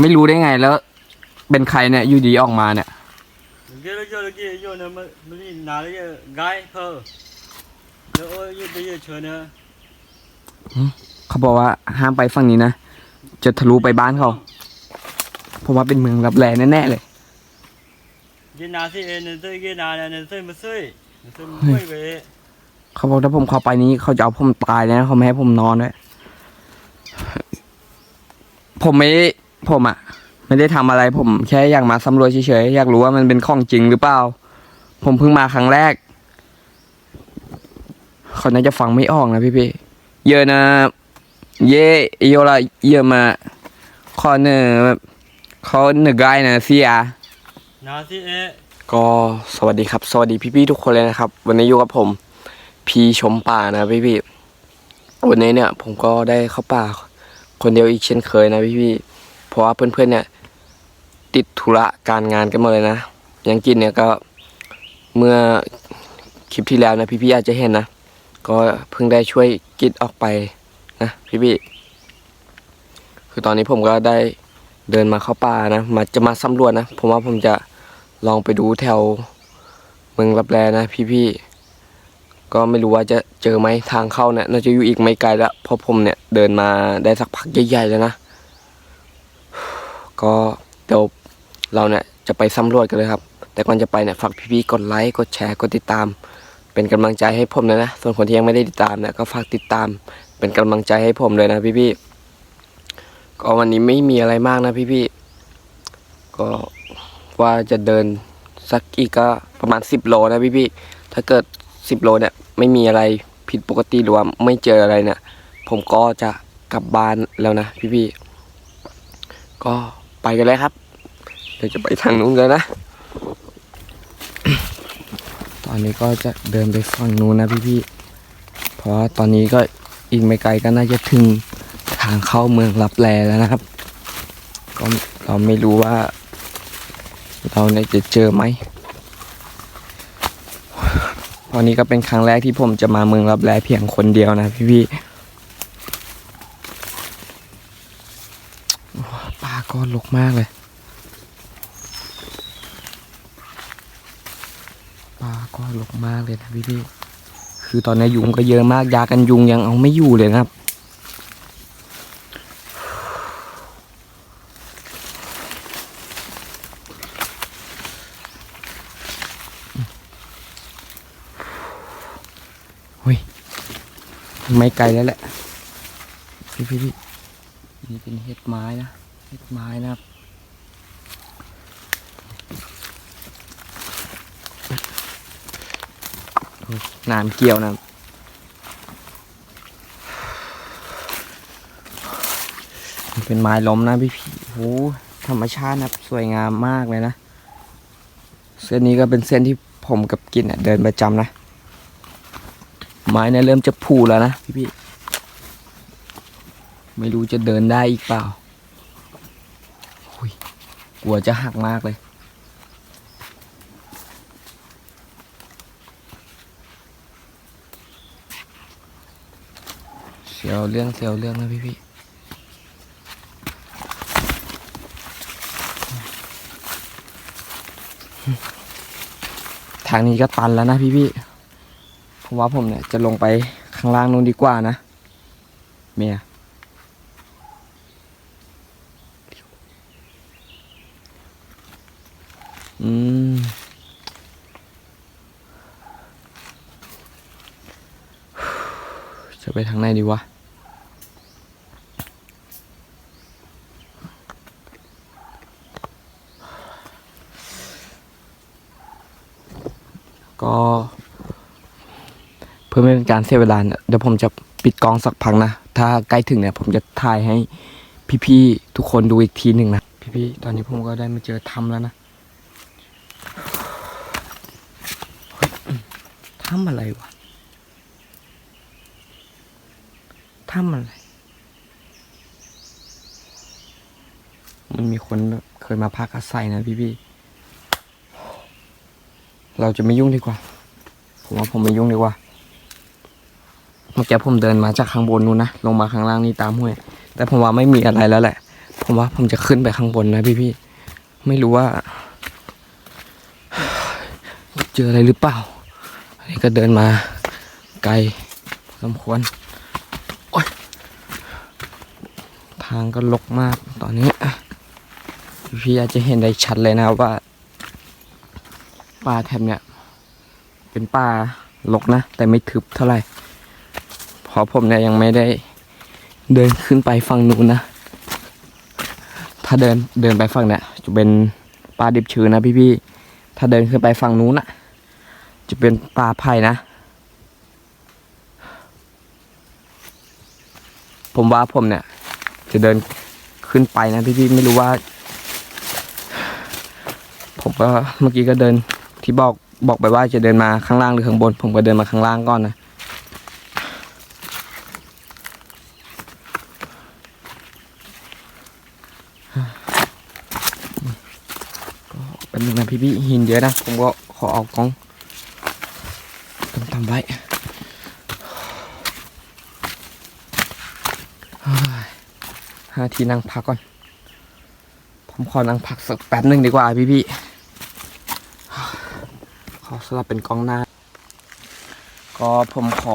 ไม่รู้ได้ไงแล้ว เป็นใครเนี่ยอยู่ดีออกมาเนี่ย Cái đó cho cái vô nó mới mới đi nào đấy gái thơ. Nó ôi như bây giờ chờ nữa. เขาบอกว่าห้ามไปฝั่งนี้นะจะทะลุไปบ้านเขาผมว่าเป็นเมืองรับแลแน่ๆเลย Cái nào thì nó tới cái nào này nó tới mà xơi. Nó tới mới về. เขาบอกถ้าผมเข้าไปนี้เขาจะเอาผมตายเลยนะเขาไม่ให้ผมนอนด้วยผมไม่ ผมอะไม่ได้ทำอะไรผมแค่อยากมาสำรวจเฉยๆอยากรู้ว่ามันเป็นของจริงหรือเปล่า ผมเพิ่งมาครั้งแรกเขาน่าจะฟังไม่ออกนะพี่ๆเยอะนะเย่โยละเยอะมาขอเนื้อเขาเนื้อไกายนะเสีย Nào thì ê. ก็สวัสดีครับ สวัสดีพี่ๆทุกคนเลยนะครับ วันนี้อยู่กับผม พีชมป่านะพี่ๆวันนี้เนี่ย ผมก็ได้เข้าป่าคนเดียวอีกเช่นเคยนะพี่ๆ เพราะว่าเพื่อนๆเนี่ย ติดธุระการงานกันหมดเลยนะยังกินเนี่ยก็เมื่อคลิปที่แล้วนะพี่ๆอาจจะเห็นนะก็เพิ่งได้ช่วยกิดออกไปนะพี่ๆคือตอนนี้ผมก็ได้เดินมาเข้าป่านะมาจะมาสำรวจนะผมว่าผมจะลองไปดูแถวเมืองรับแลนะพี่ๆก็ไม่รู้ว่าจะเจอไหมทางเข้าเนี่ยน่าจะอยู่อีกไม่ไกลแล้วเพราะผมเนี่ยเดินมาได้สักพักใหญ่ๆแล้วนะ ก็เดี๋ยวเราเนี่ยจะไปสำรวจกันเลยครับ แต่ก่อนจะไปเนี่ยฝากพี่ๆกดไลค์กดแชร์กดติดตาม เป็นกำลังใจให้ผมเลยนะส่วนคนที่ยังไม่ได้ติดตามเนี่ยก็ฝากติดตาม เป็นกำลังใจให้ผมเลยนะพี่ๆก็วันนี้ไม่มีอะไรมากนะพี่ๆก็ว่าจะเดินสักอีกก็ประมาณ 10 โลนะพี่ๆถ้าเกิด 10 โลเนี่ยไม่มีอะไรผิดปกติหรือว่าไม่เจออะไรเนี่ยผมก็จะกลับบ้านแล้วนะพี่ๆก็ ไปกันเลยครับ เดี๋ยวจะไปทางนู้นเลยนะ ตอนนี้ก็จะเดินไปฝั่งนู้นนะพี่พี่ๆเพราะว่าตอนนี้ก็อีกไม่ไกลก็น่าจะถึงทางเข้าเมืองลับแลแล้วนะครับ ก็เราไม่รู้ว่า เราเนี่ยจะเจอไหมตอนนี้ก็เป็นครั้งแรกที่ผมจะมาเมืองรับแลเพียงคนเดียวนะพี่พี่ๆ ว้าป่าก็ลกมากเลยป่าก็ลกมากเลยนะพี่พี่คือตอนนี้ยุงก็เยอะมากยากันยุงยังเอาไม่อยู่เลยนะครับไม่ไกลแล้วแหละ พี่พี่พี่นี่เป็นเห็ดไม้นะ ไม้นะครับน้ำเกี่ยวนะครับเป็นไม้ล้มนะพี่พี่โอ้ธรรมชาตินะสวยงามมากเลยนะ เส้นนี้ก็เป็นเส้นที่ผมกับกินเดินประจำนะ ไม้เนี่ยเริ่มจะผูแล้วนะพี่พี่ไม่รู้จะเดินได้อีกเปล่า กลัวจะหักมากเลย เสียวเรื่องเสียวเรื่องนะพี่พี่ทางนี้ก็ตันแล้วนะพี่พี่ผมว่าผมเนี่ยจะลงไปข้างล่างนู้นดีกว่านะ เมียอืม จะ ไปทางไหนดีวะ ก็เพื่อไม่เป็นการเสียเวลาเนี่ยเดี๋ยวผมจะปิดกล้องสักพักนะ ถ้าใกล้ถึงเนี่ย ผมจะถ่ายให้พี่ๆทุกคนดูอีกทีหนึ่งนะ พี่ๆตอนนี้ผมก็ได้มาเจอถ้ำแล้วนะเฮ้ยถ้ำอะไรวะ ถ้ำอะไร มันมีคนเคยมาพักอาศัยนะพี่ๆเราจะไม่ยุ่งดีกว่า ผมว่าผมไม่ยุ่งดีกว่า เมื่อกี้ผมเดินมาจากข้างบนนู้นนะ ลงมาข้างล่างนี่ตามห้วย แต่ผมว่าไม่มีอะไรแล้วแหละ ผมว่าผมจะขึ้นไปข้างบนนะพี่พี่ ไม่รู้ว่า เจออะไรหรือเปล่า อันนี้ก็เดินมาไกลสมควรโอ๊ย ทางก็ลกมากตอนนี้พี่อาจจะเห็นได้ชัดเลยนะว่าป่าแถบเนี้ยเป็นป่าลกนะ แต่ไม่ทึบเท่าไหร่เพราะผมเนี่ยยังไม่ได้เดินขึ้นไปฝั่งนู้นนะ ถ้าเดินเดินไปฝั่งเนี้ยจะเป็นป่าดิบชื้นนะพี่ๆถ้าเดินขึ้นไปฝั่งนู้นนะจะเป็นป่าไผ่นะผมว่าผมเนี่ย จะเดินขึ้นไปนะพี่ๆไม่รู้ว่า ผมก็เมื่อกี้ก็เดินที่บอกบอกไปว่าจะเดินมาข้างล่างหรือข้างบน ผมก็เดินมาข้างล่างก่อนนะก็เป็นหนึ่งนะพี่พี่ๆหินเยอะนะ ผมก็ขอเอากล้องต้องทำไว้าทีนั่งพักก่อน ผมขอนั่งพักสักแป๊บหนึ่งดีกว่าพี่พี่ๆขอสลับเป็นกล้องหน้า ก็ผมขอ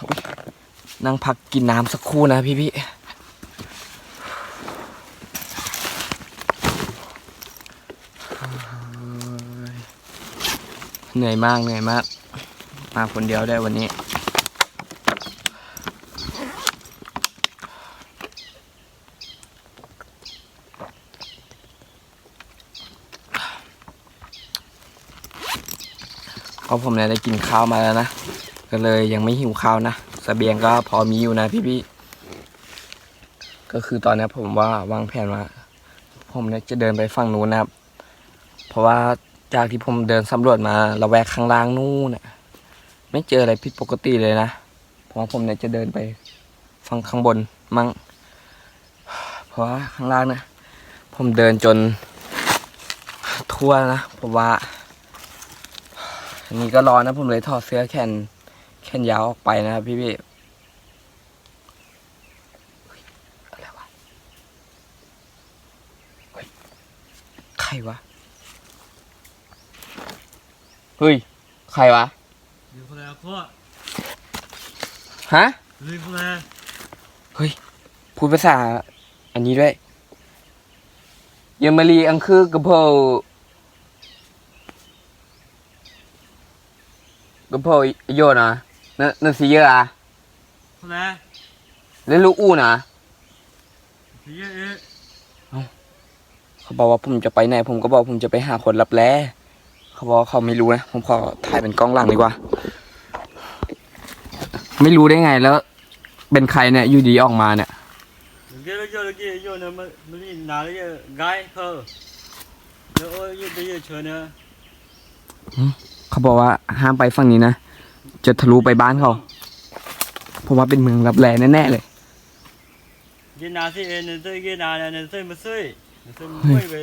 อนั่งพักกินน้ำสักครู่นะพี่พี่ๆเหนื่อยมากเหนื่อยมาก มาคนเดียวได้วันนี้ ก็ผมเนี่ยได้กินข้าวมาแล้วนะก็เลยยังไม่หิวข้าวนะสเสบียงก็พอมีอยู่นะพี่ๆก็คือตอนนี้ผมว่าวางแผนว่า ผมเนี่ยจะเดินไปฝั่งนู้นนะครับ เพราะว่าจากที่ผมเดินสำรวจมาระแวกข้างล่างนู่นน่ะไม่เจออะไรผิดปกติเลยนะเพราะผมเนี่ยจะเดินไปฝั่งข้างบนมั้งเพราะว่าข้างล่างนะ ผมเดินจนทั่วนะผมว่า อันนี้ก็ร้อนนะผมเลยถอดเสื้อแขนแขนยาวออกไปนะครับพี่พี่อะไรวะเฮ้ยใครวะเฮ้ยใครวะอยู่คนละขั้วฮะอยู่คนละพูดภาษาอันนี้ด้วยเยอมารีอังคือกระเพรากระเพราโยนะนั่นนั่นสิเยอะอะคนละแล้วลูกอู้นะสีเยอะเอ๊ะเขาบอกว่าผมจะไปไหนผมก็บอกผมจะไปหาคนรับแลเขาบอกว่าเขาไม่รู้นะผมขอถ่ายเป็นกล้องหลังดีกว่า ไม่รู้ได้ไงแล้ว เป็นใครเนี่ยอยู่ดีออกมาเนี่ยเดี๋ยวเราจะเกี่ยวโยนมันมันนี่นาเลยไกด์ เพอแล้วโอ้ยไปเยอะเชิญนะเขาบอกว่าห้ามไปฝั่งนี้นะ จะทะลุไปบ้านเขา เพราะว่าเป็นเมืองรับแลแน่ๆเลยยินนาสิเอ็นเซย์ยินนาเนี่ยเซย์มาซื้อเซย์มาไม่ไป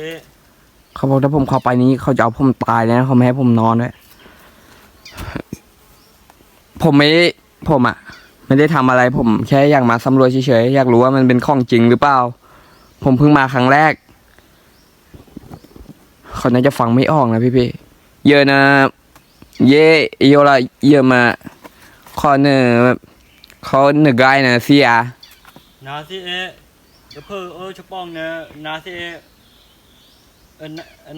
เขาบอกถ้าผมเข้าไปนี้เขาจะเอาผมตายเลยนะเขาไม่ให้ผมนอนด้วยผมไม่ได้ผมอะไม่ได้ทำอะไรผมแค่อยากมาสำรวจเฉยๆอยากรู้ว่ามันเป็นของจริงหรือเปล่า ผมเพิ่งมาครั้งแรกเขาน่าจะฟังไม่ออกนะพี่ๆเยอะนะ เย่โยละเยอะมาขอเนอเขาเนอไกายนะเสียนาสิเอะเดี๋ยวเพิ่งเออชปองเนี่ยนาสิเอะเออ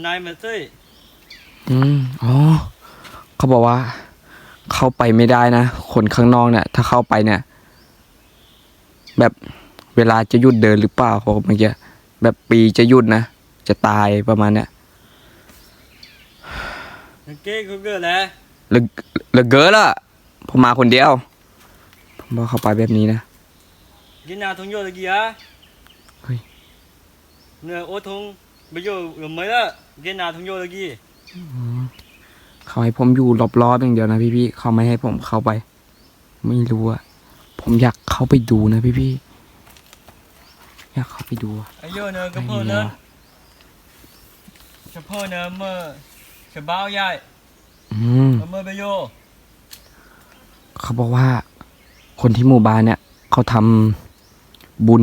นายมาซื้ออืมอ๋อเขาบอกว่า เข้าไปไม่ได้นะคนข้างนอกเนี่ยถ้าเข้าไปเนี่ย แบบเวลาจะหยุดเดินหรือเปล่าเขาบอกเมื่อกี้แบบปีจะหยุดนะจะตายประมาณเนี้ยนัก เก็ตก็เกิดแล้วเหลือเหลือเกินละผมมาคนเดียว ผมบอกเข้าไปแบบนี้นะยินนาทงโยตะกี้อะเฮ้ยเนี่ยโอ้ทงไปโยกับไม่ละยินนาทงโยตะกี้เขาให้ผมอยู่รอบๆอย่างเดียวนะพี่ๆเขาไม่ให้ผมเข้าไป ไม่รู้อะผมอยากเข้าไปดูนะพี่ๆอยากเข้าไปดูอะไอ้โยเนี่ยก็ไม่เพิ่มีนแล้นะวเฉพาะเนี่ยเมื่อ เฉบ้าใหญ่อืมเมื่อไปโยเขาบอกว่า คนที่หมู่บ้านเนี่ย เขาทำบุญ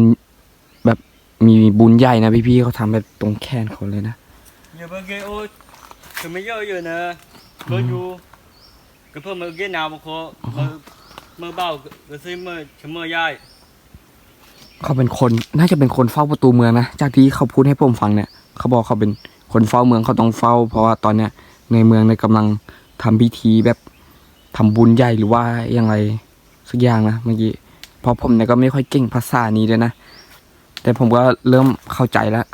แบบมีบุญใหญ่นะพี่ๆเขาทำแบบตรงแขนเขาเลยนะ giờ bên kia ôi thì mấy giờ giờ nè có du cái phần mà cái nào mà khó mà mà bảo cái xin mà chấm mơ dai เขาเป็นคนน่าจะเป็นคนเฝ้าประตูเมืองนะจากที่เขาพูดให้ผมฟังเนี่ย เขาบอกเขาเป็น คนเฝ้าเมืองเขาต้องเฝ้า เพราะว่าตอนเนี้ยในเมืองเนี่ยกำลังทำพิธีแบบทำบุญใหญ่หรือว่าอย่างไรสักอย่างนะเมื่อกี้เพราะผมเนี่ยก็ไม่ค่อยเก่งภาษานี้ด้วยนะ แต่ผมก็เริ่มเข้าใจแล้ว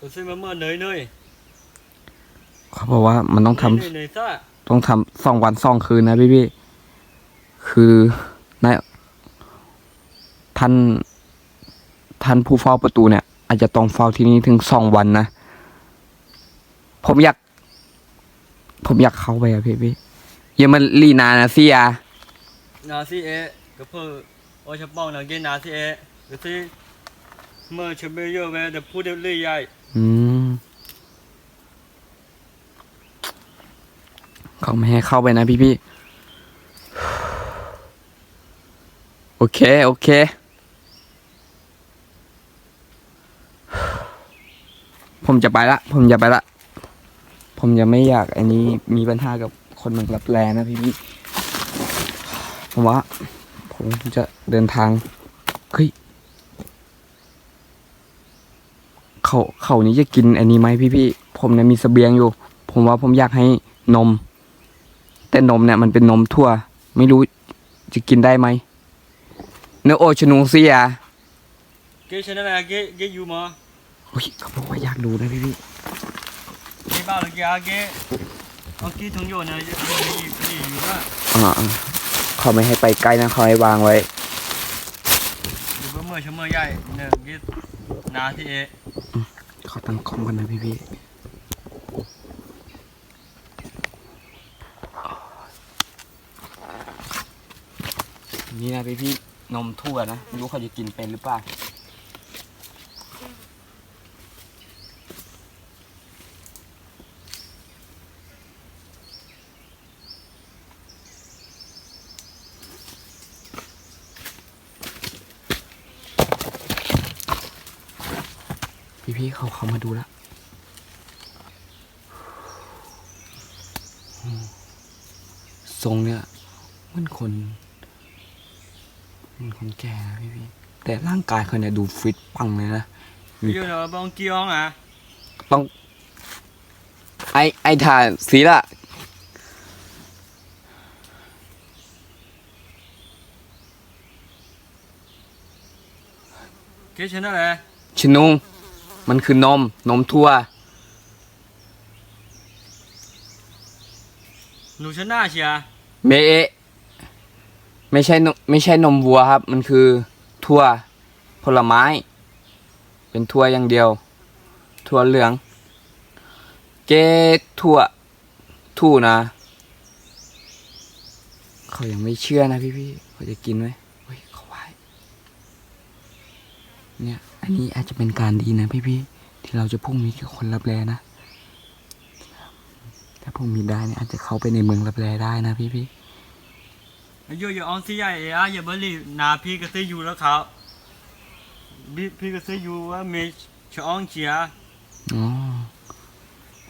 cái xin mà mơ nơi nơi เขาบอกว่ามันต้องทำ nơi nơi sao ต้องทำสองวันสองคืนนะพี่พี่คือ นายท่าน ท่านผู้เฝ้าประตูเนี่ย อาจจะต้องเฝ้าที่นี่ถึงสองวันนะ ผมอยาก ผมอยากเข้าไปอะพี่พี่อย่ามาลีนานะสิอะ nào xí ế cái phần ôi chấm bao nào cái nào xí ế cái xin mơ chấm bây giờ về được phụ được lì dai อืมเขาไม่ให้เข้าไปนะพี่พี่โอเค โอเค ผมจะไปละ ผมจะไปละ ผมจะไม่อยากอันนี้มีปัญหากับคนเมืองรับแลนะพี่พี่ผมว่า ผมจะเดินทางเฮ้ยเขาเขานี้จะกินอันนี้ไหมพี่พี่ผมเนี่ยมีเสบียงอยู่ ผมว่าผมอยากให้นม แต่นมเนี่ยมันเป็นนมทั่ว ไม่รู้จะกินได้ไหมเนื้อโอชนูเซีย cái chân này cái cái du mà โอ้ย เขาบอกว่าอยากดูนะพี่พี่ cái bao là cái cái ông kia thông dụng này cái gì cái gì du đó ๆอ่าๆเขาไม่ให้ไปใกล้นะเขาให้วางไว้ Đừng có mơ chấm mơ dai nè cái nào xí ế เขาตั้งกล้องกันนะพี่พี่นี่นะพี่พี่ๆนมทั่วนะไม่รู้เขาจะกินเป็นหรือเปล่า พี่พี่ๆเขาเขามาดูแล้วอืมทรงเนี่ยเหมันคนเหมันคนแก่นะพี่พี่ๆแต่ร่างกายเขาเนี่ยดูฟิตปังเลยนะ bây giờ là bông kia không à ต้อง ไอไอถ่านสีละ cái chân đó này ชินุง มันคือนม นมทั่ว nụ chân na chị à เมเอะไม่ใช่นมไม่ใช่นมวัวครับ มันคือถั่วผลไม้ เป็นถั่วอย่างเดียวถั่วเหลือง เกถั่วทู่นะ เขายังไม่เชื่อนะพี่พี่ๆเขาจะกินไหมเฮ้ยเขาไหวเนี่ย อันนี้อาจจะเป็นการดีนะพี่พี่ๆที่เราจะพุ่งมีกับคนรับแลนะ ถ้าพุ่งมีได้เนี่ยอาจจะเข้าไปในเมืองรับแลได้นะพี่พี่ๆ giờ giờ ông xí dai à giờ bởi vì nà phi cái xí du đó khảo phi phi cái xí du á mẹ cho ông chị à อ๋อ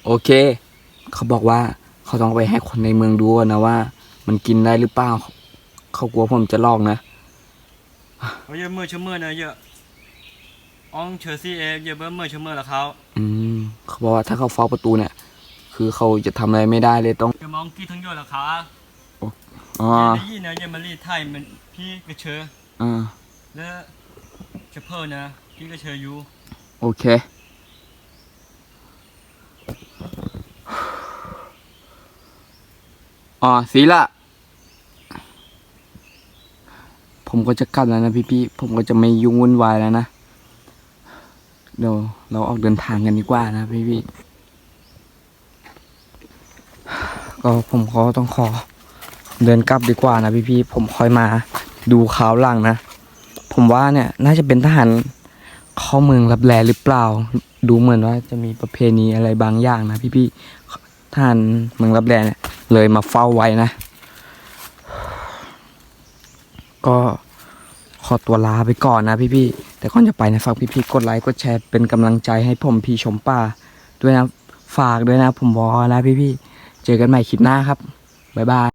โอเค เขาบอกว่าเขาต้องไปให้คนในเมืองดูก่อนนะว่า มันกินได้หรือเปล่าเขากลัวผมจะลอกนะ bây giờ mơ cho mơ này giờ ông chờ xí em giờ bởi mơ cho mơ là khảo อืมเขาบอกว่าถ้าเขาเฝ้าประตูเนี่ย คือเขาจะทำอะไรไม่ได้เลยต้อง giờ mà ông kia thông dụng là khảo à อ๋อ giờ này nè giờ mà đi thay mình phi cái chờ อ่าแล้วจะเพิ่นนะพี่ก็เชิญอยู่โอเคอ๋อสีละผมก็จะกลับแล้วนะพี่ๆผมก็จะไม่ยุ่งวุ่นวายแล้วนะ เดี๋ยวเราออกเดินทางกันดีกว่านะพี่ๆก็ผมก็ต้องขอ เดินกลับดีกว่านะพี่ๆผมค่อยมาดูข่าวหลังนะ ผมว่าเนี่ยน่าจะเป็นทหารเข้าเมืองรับแลหรือเปล่า ดูเหมือนว่าจะมีประเพณีอะไรบางอย่างนะพี่ๆทหารเมืองรับแลเนี่ยเลยมาเฝ้าไว้นะ ก็ ขอตัวลาไปก่อนนะพี่ๆแต่ก่อนจะไปนะฝากพี่ๆกดไลค์กดแชร์เป็นกำลังใจให้ผมพี่ชมป่า ด้วยนะฝากด้วยนะผมวอนะพี่ๆเจอกันใหม่คลิปหน้าครับบ๊ายบาย